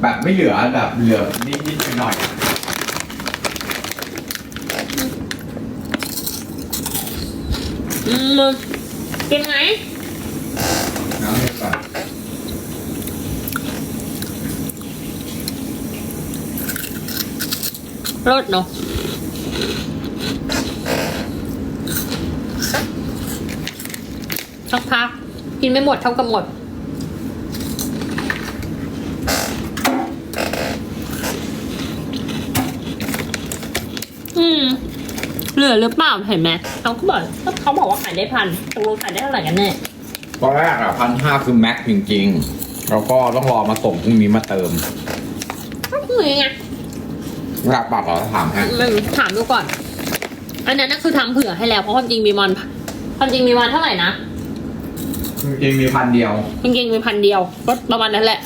แบบไม่เหลือแบบเหลือนิดๆหน่อยๆอะอืมกินไหมน้ำเยอะก่อนรสเนาะสักพักกินไม่หมดเท่ากับหมด อืม เหลือหรือเปล่าเห็นไหมเขาก็บอกเขาบอกว่าขายได้พันตกลงขายได้เท่าไหร่กันแน่ตอนแรกอะพันห้าคือแม็กจริงๆ แล้วก็ต้องรอมาส่งพรุ่งนี้มาเติมก็คือไงรักปากเหรอถามฮะมันถามดูก่อน อันนั้นน่ะคือทำเผื่อให้แล้วเพราะความจริงมีมันความจริงมีมันเท่าไหร่นะจริงๆมีพันเดียวจริงๆมีพันเดียวก็ประมาณนั้นแหละ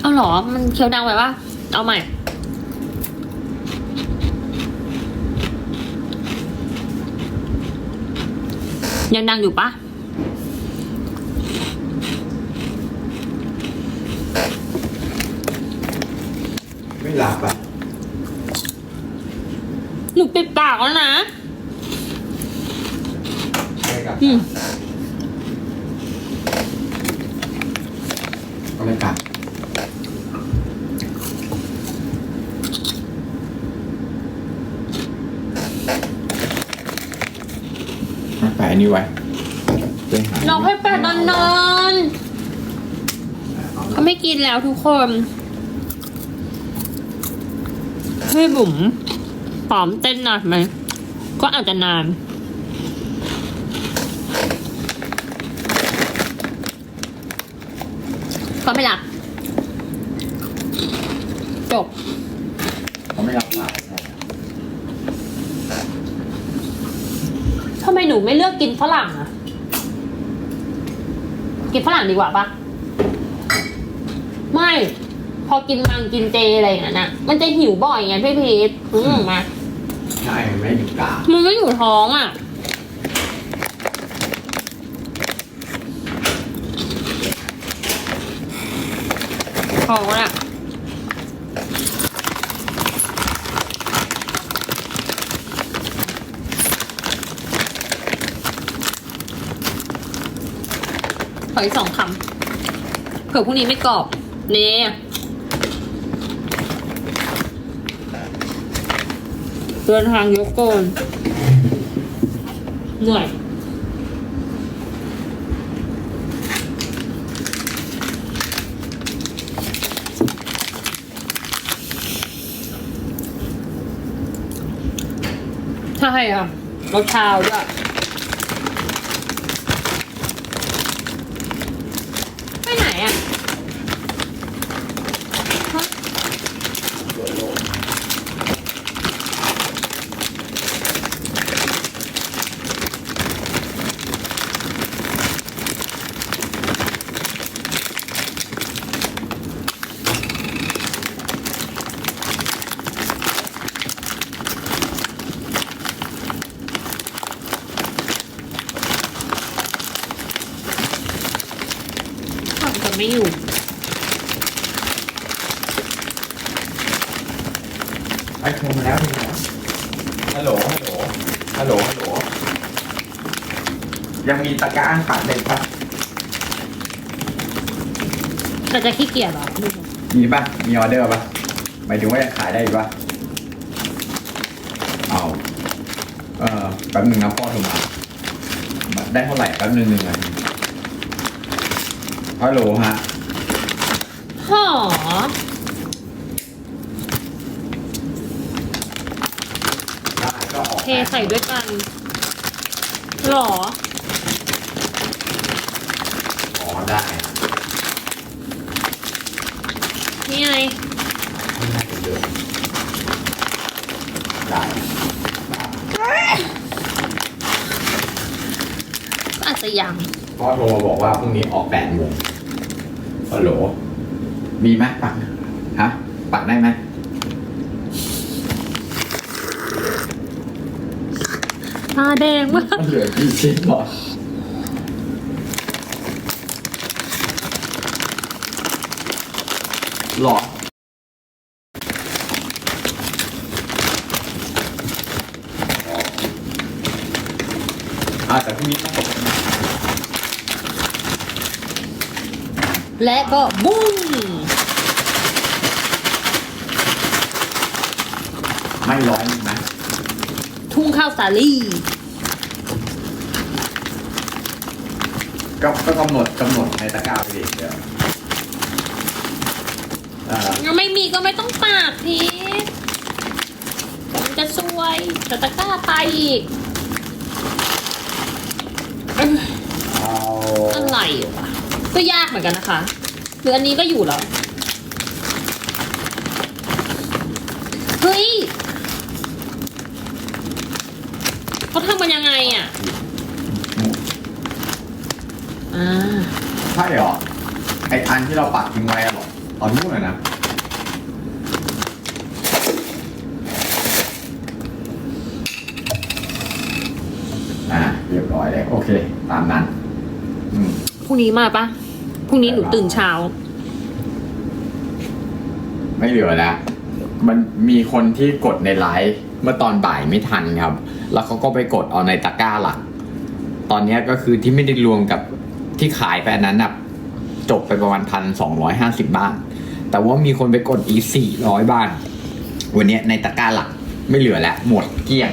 เอาเหรอ มันเคี้ยวดังไปปะเอาใหม่ ยังดังอยู่ปะไม่รับอะหนูปิดปากแล้วนะใช่ครับอืม ก็เลยกลับแปะอั นนี้ไว้ไปหาน้องให้แปดนอนนอนเขาไม่กินแล้วทุกคนให้บุ๋มปอมเต้นนานไหม ก็อาจจะนาน ก็ไม่หลับ จบ เขาไม่รับสายใช่ ทำไมหนูไม่เลือ กกินฝรั่งอะกินฝรั่งดีกว่าปะไม่ พอกินมังกินเจอะไรอย่างนั้นอะมันจะหิวบ่อยไงพี่พีทอืมมาใช่ไม่อยู่กลางมันไม่อยู่ท้องอะท้องอะ อีกสองคำเผื่อพรุ่งนี้ไม่กรอบนี่เดินทางยกโกนเหนื่อยใช่อะรถเช้าด้วยไปไหนอะฮะ ฝั่งจะไม่อยู่ ไอ้โทรมาแล้วโทรมาแล้วฮัลโหลฮัลโหลฮัลโหลฮัลโหลยังมีตะกร้าปัดเด็กปะแต่จะขี้เกียจเหรอมีปะมีออเดอร์ปะหมายถึงว่ายังขายได้อีกปะเอาเออแป๊บหนึ่งนะพ่อโทรมาได้เท่าไหร่แป๊บหนึ่งหนึ่งนาทีฮัลโหลฮะหอ ได้ก็ออก เท ใส่ด้วยกันหรอ อ๋อได้นี่ไงไม่น่าจะเยอะได้ก็อาจจะยังพ่อโทรมาบอกว่าพรุ่งนี้ออกแปดโมงฮัลโหลมีไหมปัก ฮะ ปักได้ไหม ตาแดงมาก มันเหลือกี่ชิ้นหรอหรออาจจะแต่พรุ่งนี้ต้องและก็บุ้ง ไม่ร้อยหนึ่งนะ ทุ่งข้าวสาลีก็ก็กำหนดกำหนดในตะกร้าไปดิเดี๋ยวอ่ายังไม่มีก็ไม่ต้องปากพีทมันจะซวยจะตะกร้าไปอีกเอ้ยเอาอะไรวะก็ยากเหมือนกันนะคะหรืออันนี้ก็อยู่แล้ว เฮ้ยเขาทำมันยังไง อะอ่าใช่เหรอไออันที่เราปักทิ้งไว้อะเหรอตอนนู้นเลยนะอ่าเรียบร้อยเลยโอเค ตามนั้น อืมพรุ่งนี้มาปะพรุ่งนี้หนูตื่นเช้า ไม่เหลือแล้ว มันมีคนที่กดในไลฟ์เมื่อตอนบ่ายไม่ทันครับ แล้วเขาก็ไปกดเอาในตะกร้าหลัก ตอนเนี้ยก็คือที่ไม่ได้รวมกับที่ขายไปอันนั้นน่ะจบไปประมาณพันสองร้อยห้าสิบบ้าน แต่ว่ามีคนไปกดอีสี่ร้อยบ้าน วันเนี้ยในตะกร้าหลักไม่เหลือแล้ว หมดเกลี้ยง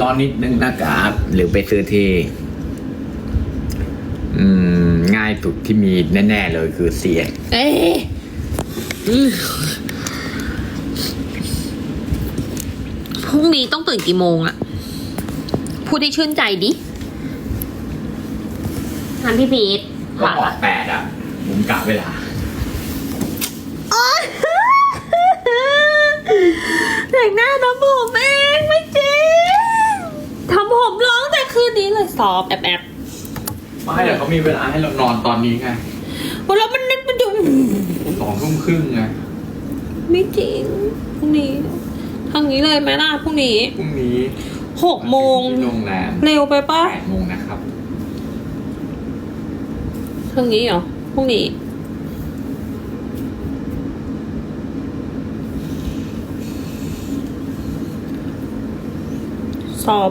รอนิดนึงนะครับหรือไปซื้อที่อืมง่ายสุดที่มีแน่ ๆ เลยคือเสียงเอ๊ะอืม พรุ่งนี้ต้องตื่นกี่โมงอะพูดให้ชื่นใจดิทานพี่พีทก็ออกแปดอะผมกะเวลาแต่งหน้าทำผมเองไม่จริงทำผมร้องแต่คืนนี้เลยสอบแอบแอบไม่แต่เขามีเวลาให้เรานอนตอนนี้ไงวันแล้วมันนึกมันดูสองทุ่มครึ่งไงไม่จริงพรุ่งนี้ ทางนี้เลยไหมล่ะพรุ่งนี้พรุ่งนี้หกโมงที่โรงแรมเร็วไปปะแปดโมงนะครับทางนี้เหรอพรุ่งนี้ซ้อม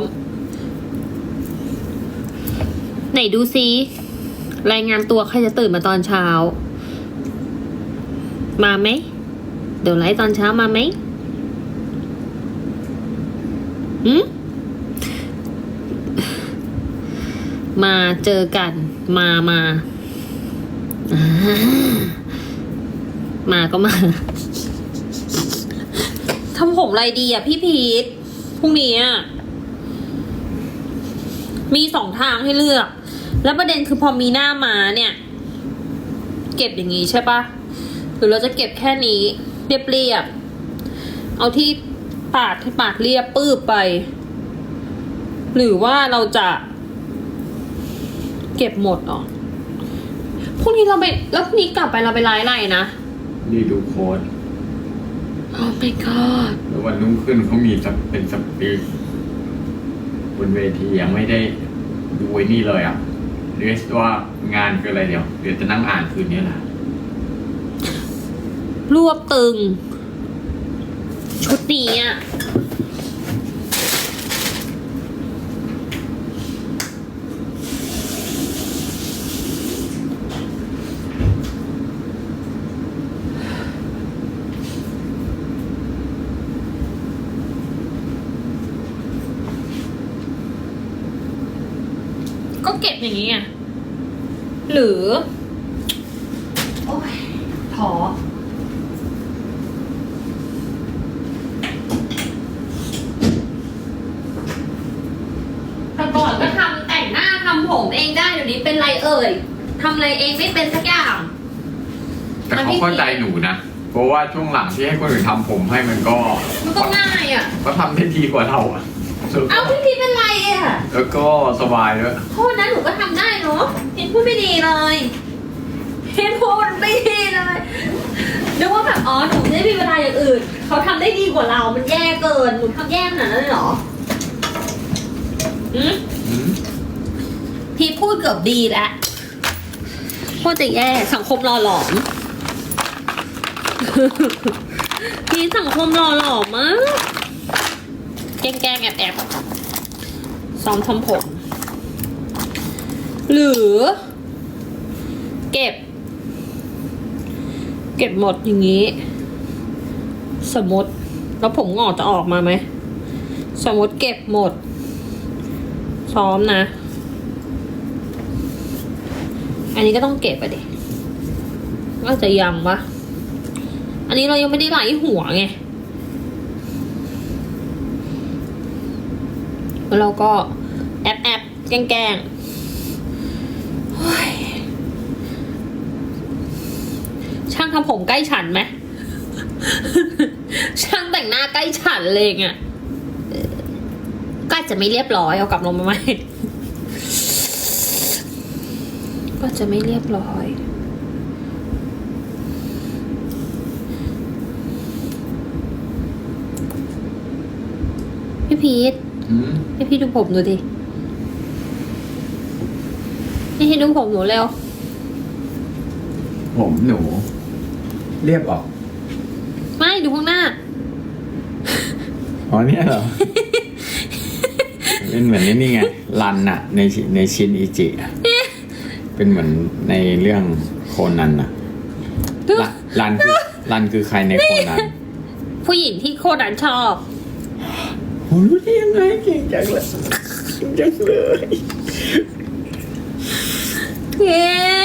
ไหนดูซิรายงานตัวใครจะตื่นมาตอนเช้า มาไหม เดี๋ยวไลฟ์ตอนเช้ามาไหม หืมมาเจอกัน มามามาก็มาทำผมอะไรดีอะพี่พีทพรุ่งนี้อะมีสองทางให้เลือก แล้วประเด็นคือพอมีหน้ามาเนี่ย เก็บอย่างนี้ใช่ปะหรือเราจะเก็บแค่นี้ เรียบเรียบๆเอาที่ ปาดที่ปาดเรียบปื้บไป หรือว่าเราจะเก็บหมดเหรอพรุ่งนี้เราไปแล้วพรุ่งนี้กลับไปเราไปไลฟ์อะไรนะนี่ดูโค้ดโอ้ my god แล้ววันรุ่งขึ้นเขามีสเปเป็นสปีกบนเวทียังไม่ได้ดูไอ้นี่เลยอะเรียกว่างานคืออะไรเดี๋ยว เดี๋ยวจะนั่งอ่านคืนนี้แหละรวบตึง ชุดนี้อะก็เก็บอย่างนี้ไงหรือ โอ้ยท้อ แต่ก่อนก็ทำแต่งหน้าทำผมเองได้ เดี๋ยวนี้เป็นไรเอ่ยทำอะไรเองไม่เป็นสักอย่าง แต่เขาเข้าใจหนูนะ เพราะว่าช่วงหลังที่ให้คนอื่นทำผมให้มันก็มันก็ง่ายอะเขาทำได้ดีกว่าเราอะเอาพี่พีเป็นไรอะแล้วก็สบายด้วยโทษนะหนูก็ทำได้เนาะเห็นพูดไม่ดีเลยพี่พูดไม่ดีเลยนึกว่าแบบอ๋อหนูไม่ได้มีเวลาอย่างอื่น เขาทำได้ดีกว่าเรา มันแย่เกินหนูทำแย่ขนาดนั้นเลยเหรออืมอืม พี่พูดเกือบดีแล้วพูดจะแย่สังคมหล่อหลอม พี่สังคมหล่อหลอมมากแกล้งแกงแอบแอบซ้อมทำผม หรือ เก็บ เก็บหมดอย่างนี้ สมมติแล้วผมงอกจะออกมาไหม สมมติเก็บหมด ซ้อมนะ อันนี้ก็ต้องเก็บไปดิก็จะยำวะ อันนี้เรายังไม่ได้ไหลหัวไง แล้วเราก็แอบแอบแกล้งแกล้งช่างทำผมใกล้ฉันไหม ช่างแต่งหน้าใกล้ฉันเลยไงก็จจะไม่เรียบร้อยเอากลับลงมาไหม ก็จะไม่เรียบร้อย พี่พีทอืมให้พี่ดูผมดูดิพี่ให้ดูผมหนูเร็ว ผมหนู เรียบออก ไม่ดูข้างหน้า อ๋อเนี่ยเหรอเป็นเหมือนนี่ไงรันอะในชิในชินอิจิอะ เป็นเหมือนในเรื่องโคนันอะรันรันคือรันคือใครในโคนันผู้หญิงที่โคตรดันชอบผมรู้ได้ยังไงเก่งจังเลยเก่งจังเลยเค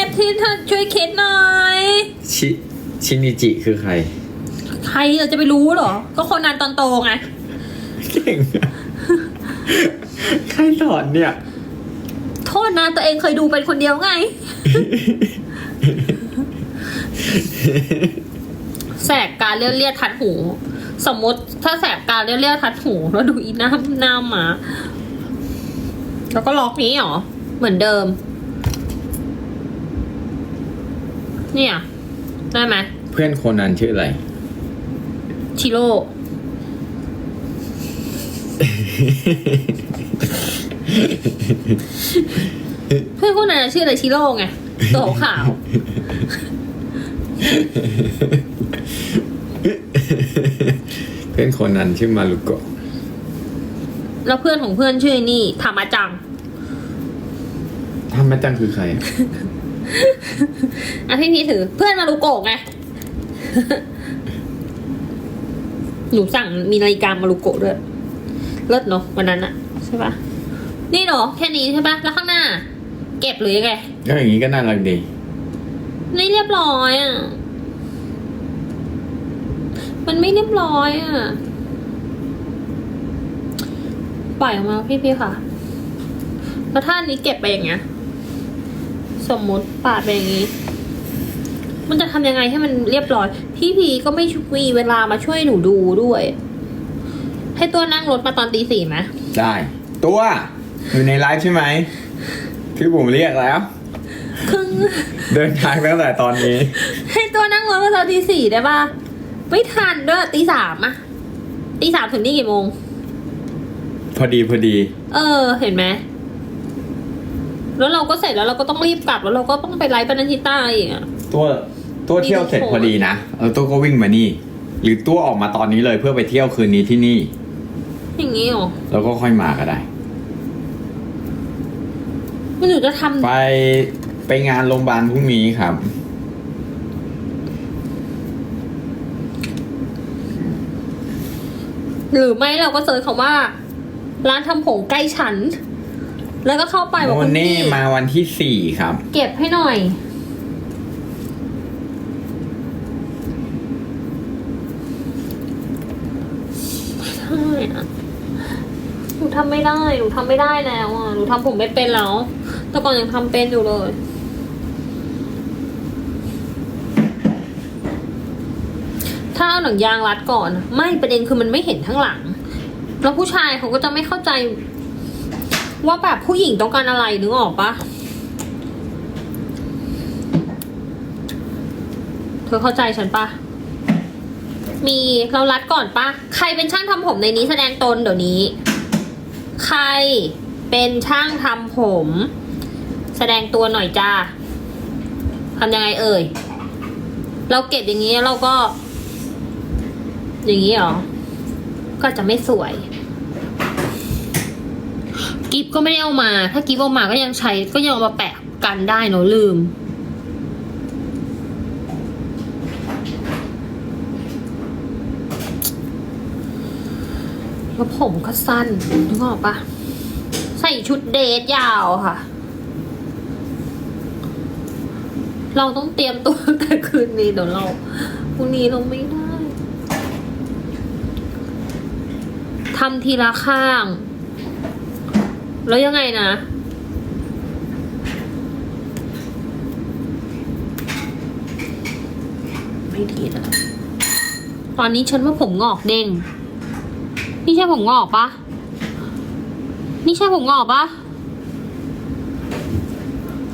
สที่เธอช่วยเคสหน่อยชิชินอิจิคือใคร ใครเราจะไปรู้เหรอ ก็คนนั้นตอนโตไงเก่งอะใครสอนเนี่ยโท ษนะตัวเองเคยดูเป็นคนเดียวไง แสบการเลี่ยวเลี่ยทัดหู สมมติถ้าแสบการเลี่ยวเลี่ยทัดหูแล้วดูอีหน้าหน้าหมา แล้วก็ล็อกนี้เหรอ เหมือนเดิม เนี่ย ได้ไหมเพื่อนโคนันชื่ออะไร ชิโร่ เพื่อนคนนั้นชื่ออะไรชิโร่ไงตัวขาว เพื่อนโคนันชื่อมารุโกะแล้วเพื่อนของเพื่อนชื่อนี่ธรรมจังทำมาจังคือใครอะอะพี่พีถือ เพื่อนมารูโกะไง หนูสั่งมีนาฬิกามารูโกะด้วย เลิศเนาะวันนั้นอะใช่ปะ นี่เหรอแค่นี้ใช่ปะแล้วข้างหน้า เก็บหรือยังไงก็อย่างนี้ก็น่ารักดีไม่เรียบร้อยอะ มันไม่เรียบร้อยอะ ปล่อยออกมาพี่พี่ค่ะ แล้วถ้าอันนี้เก็บไปอย่างเงี้ย สมมุติปาดไปอย่างงี้ มันจะทำยังไงให้มันเรียบร้อย พี่พีก็ไม่มีเวลามาช่วยหนูดูด้วย ให้ตัวนั่งรถมาตอนตีสี่ไหมได้ ตัว อยู่ในไลฟ์ใช่ไหมพี่บุ๋มเรียกแล้ว ครึ่งเดินทางตั้งแต่ตอนนี้ ให้ตัวนั่งรถมาตอนตีสี่ได้ปะไม่ทันด้วยตีสามอะตีสามถึงนี่กี่โมง พอดีพอดี เออ เห็นไหมแล้วเราก็เสร็จแล้วเราก็ต้องรีบกลับแล้วเราก็ต้องไปไลฟ์ปนันทิต้าอีกอะตัวตัวเที่ยวเสร็จพอดีนะเออตัวก็วิ่งมานี่ หรือตัวออกมาตอนนี้เลยเพื่อไปเที่ยวคืนนี้ที่นี่ อย่างนี้เหรอ แล้วก็ค่อยมาก็ได้ มันหนูจะทำไปไปงานโรงพยาบาลพรุ่งนี้ครับ หรือไม่เราก็เซิร์ชคำว่า ร้านทำผมใกล้ฉัน แล้วก็เข้าไปบอกโมคุณเน่พี่มาวันที่สี่ครับ เก็บให้หน่อย ไม่ได้อะหนูทำไม่ได้ หนูทำไม่ได้แล้วอะ หนูทำผมไม่เป็นแล้ว แต่ก่อนยังทำเป็นอยู่เลย ถ้าเอาหนังยางรัดก่อน ไม่ประเด็นคือมันไม่เห็นทั้งหลัง แล้วผู้ชายเขาก็จะไม่เข้าใจ ว่าแบบผู้หญิงต้องการอะไรนึกออกปะเธอเข้าใจฉันปะมีเรารัดก่อนปะใครเป็นช่างทำผมในนี้แสดงตนเดี๋ยวนี้ ใครเป็นช่างทำผม แสดงตัวหน่อยจ้าทำยังไงเอ่ย เราเก็บอย่างนี้เราก็ อย่างนี้เหรอ ก็จจะไม่สวย กิฟก็ไม่ได้เอามา ถ้ากิฟเอามาก็ยังใช้ ก็ยังเอามาแปะกันได้เนอะลืม แล้วผมก็สั้นนึกออกปะใส่ชุดเดทยาวค่ะ เราต้องเตรียมตัวแต่คืนนี้เดี๋ยวเราพรุ่งนี้เราไม่ได้ทำทีละข้าง แล้วยังไงนะไม่ดีนะตอนนี้ฉันว่าผมงอกเด้ง นี่ใช่ผมงอกปะนี่ใช่ผมงอกปะ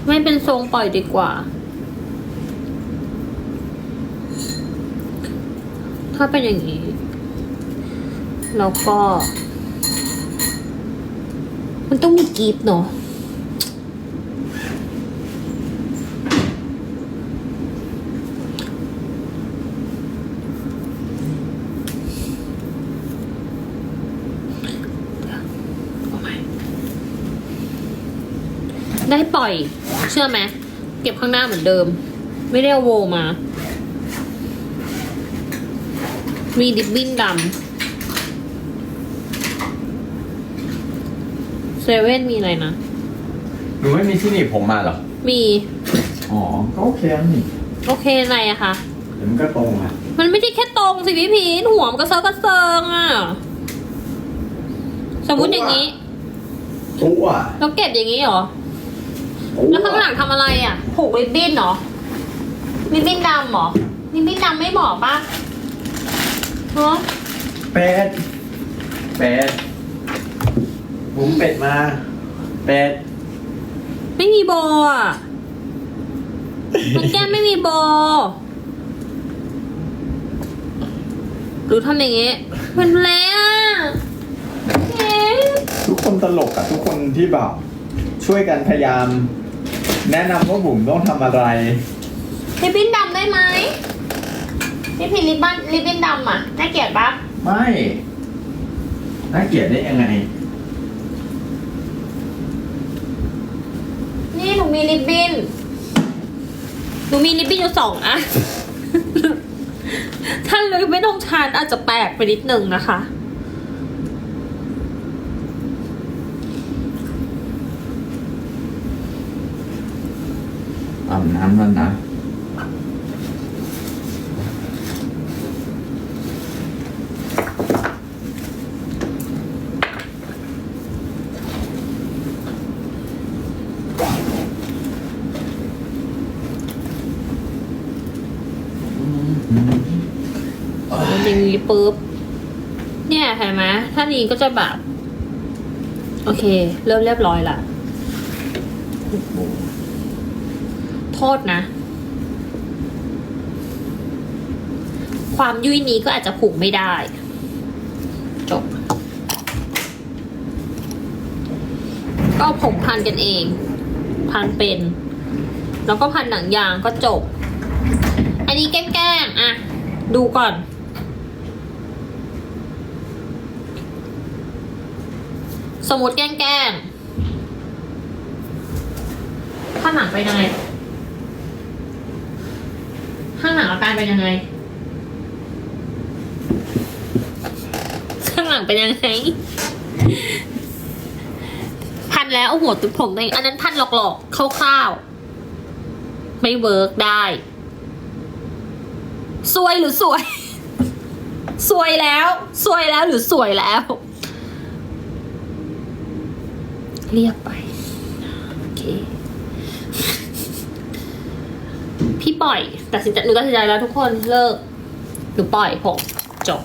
ไม่เป็นทรงปล่อยดีกว่า ถ้าเป็นอย่างนี้ แล้วก็ มันต้องมีกีบเนาะได้ปล่อย เชื่อไหมเก็บข้างหน้าเหมือนเดิม ไม่ได้เอาโวมา มีดิบบิ้นดำเซเว่นมีอะไรนะ หนูไม่มีที่หนีบผมมาเหรอ มี อ๋อก็โอเคแล้วนี่โอเคอะไรอะคะ เดี๋ยวมันก็ตรงอะมันไม่ได้แค่ตรงสิพี่พีนหัวมันกระเซาะกระเซิงอะสมมุติอย่างนี้ตัวเราเก็บอย่างนี้เหรอแล้วข้างหลังทำอะไรอะ ผูกริบบิ้นเหรอริบบิ้นดำเหรอริบบิ้นดำไม่เหมาะปะ เนาะเป็ดเป็ดผมเป็ดมาเป็ดไม่มีโบอะมันแก้มไม่มีโบหรือทำอย่างงี้เป็นแล้วเอ๊ะทุกคนตลกอะทุกคนที่แบบช่วยกันพยายาม แนะนำว่าบุ๋มต้องทำอะไรริบบิ้นดำได้ไหม พี่พีริบบิ้นริบบิ้นดำอะน่าเกลียดปะไม่น่าเกลียดได้ยังไง นี่หนูมีริบบิ้นหนูมีริบบิ้นอยู่สองอะถ้าเลยไม่ต้องทานอาจจะแปลกไปนิดนึงนะคะ อาบน้ำแล้วนะ มันอย่างนี้ ปุ๊บ เนี่ยเห็นไหมถ้านี้ก็จะแบบ โอเค เริ่มเรียบร้อยละโทษนะ ความยุ่ยนี้ก็อาจจะผูกไม่ได้ จบ ก็ผมพันกันเอง พันเป็น แล้วก็พันหนังยางก็จบ อันนี้แกล้งๆอะดูก่อน สมมติแกล้งข้างหลังเป็นยังไง ข้างหลังอาการเป็นยังไง ข้างหลังเป็นยังไง พันแล้วเอาหัวตุกผมเองอันนั้นพันหลอกๆคร่าวๆ ไม่เวิร์กได้ สวยหรือสวย สวยแล้ว สวยแล้วหรือสวยแล้ว เรียกไป โอเค พี่ปล่อยตัดสินใจหนูตัดสินใจแล้วทุกคนเลิกหนูปล่อยผมจบ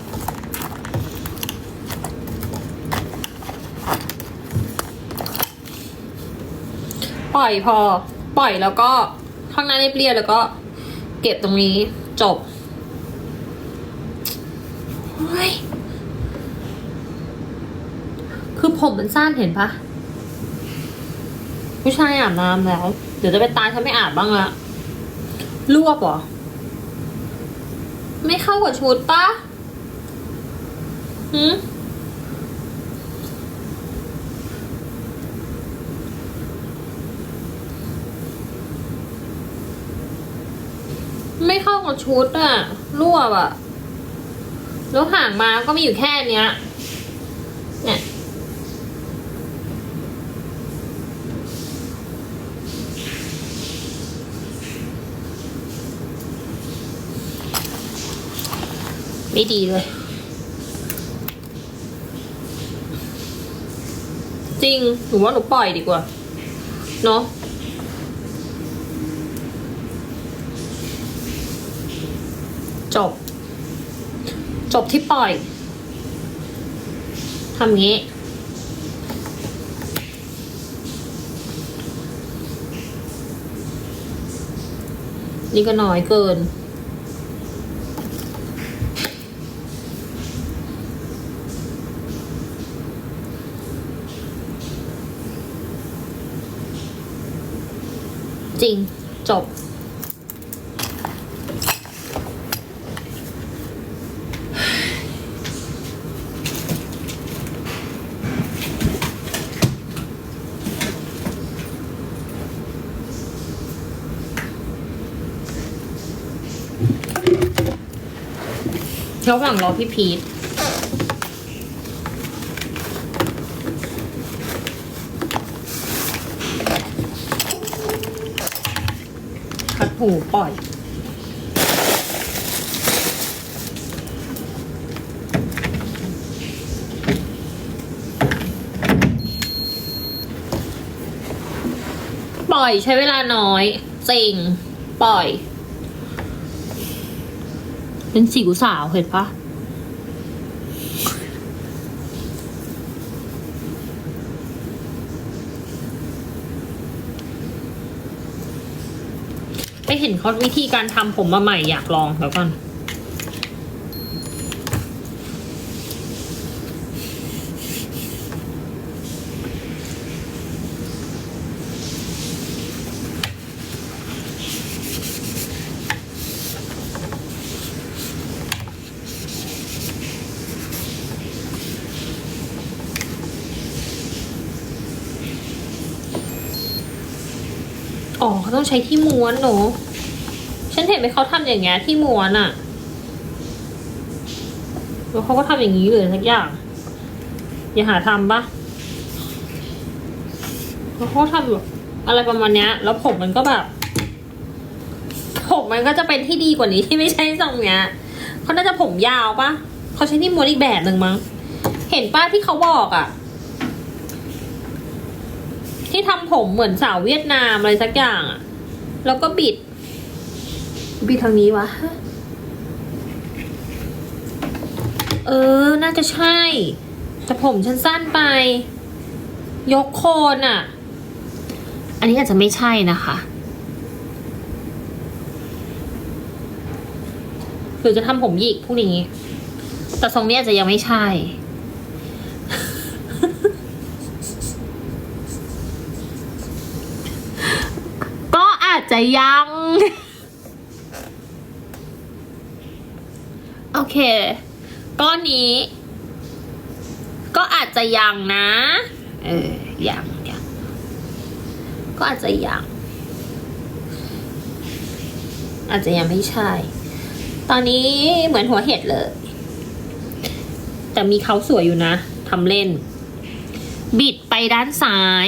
ปล่อยพอ ปล่อยแล้วก็ข้างหน้าเรียบๆแล้วก็ เก็บตรงนี้จบคือผมมันสั้นเห็นปะ ผู้ชายอาบน้ำแล้ว เดี๋ยวจะไปตายถ้าไม่อาบบ้างละรวบเหรอ ไม่เข้ากับชุดปะหืมไม่เข้ากับชุดอะรวบอะแล้วห่างมาก็มีอยู่แค่เนี้ย เนี่ย ไม่ดีเลย จริงหนูว่าหนูปล่อยดีกว่า เนาะจบ จบที่ปล่อยทำงี้นี่ก็น้อยเกิน จริงจบ ระหว่างรอพี่พีท หูปล่อย ปล่อยใช้เวลาน้อยจริง ปล่อย เป็นสิวสาวเห็นปะ ไม่เห็นเขาวิธีการทำผมมาใหม่อยากลองแล้วกัน อ๋อเขาต้องใช้ที่ม้วนเนอะฉันเห็นไปเขาทำอย่างเงี้ยที่ม้วนอะแล้วเขาก็ทำอย่างนี้เลยสักอย่าง อย่าหาทำปะแล้วเขาทำแบบอะไรประมาณเนี้ย แล้วผมมันก็แบบ ผมมันก็จะเป็นที่ดีกว่านี้ที่ไม่ใช่ทรงเนี้ยเขาน่าจะผมยาวปะเขาใช้ที่ม้วนอีกแบบหนึ่งมั้ง เห็นป้าที่เขาบอกอะ ที่ทำผมเหมือนสาวเวียดนามอะไรสักอย่างอะแล้วก็บิด บิดทางนี้วะ เออ น่าจะใช่ แต่ผมฉันสั้นไป ยกโคนอะอันนี้อาจจะไม่ใช่นะคะหรือจะทำผมหยิกพวกนี้ แต่ทรงนี้อาจจะยังไม่ใช่ ก็ ยัง โอเค ก้อนนี้ ก็อาจจะยังนะ เออ ยังยังก็อาจจะยัง อาจจะยังไม่ใช่ ตอนนี้เหมือนหัวเห็ดเลย แต่มีเขาสวยอยู่นะทำเล่น บิดไปด้านซ้าย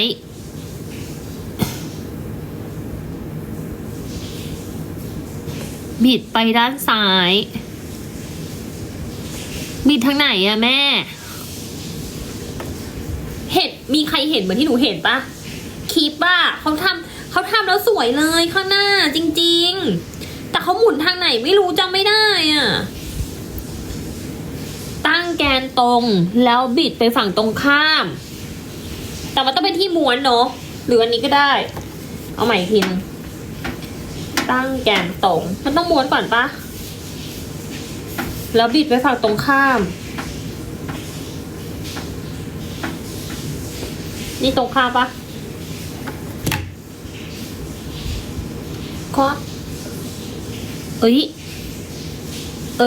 บิดไปด้านซ้าย บิดทางไหนอะแม่ เห็นมีใครเห็นเหมือนที่หนูเห็นปะคลิปอะเขาทำเขาทำแล้วสวยเลยข้างหน้าจริง ๆ แต่เขาหมุนทางไหนไม่รู้จำไม่ได้อะตั้งแกนตรงแล้วบิดไปฝั่งตรงข้าม แต่มันต้องเป็นที่ม้วนเนาะหรืออันนี้ก็ได้ เอาใหม่อีกทีนึง ตั้งแกนตรง มันต้องม้วนก่อนปะแล้วบิดไปฝั่งตรงข้าม นี่ตรงข้ามปะก็เอ้ย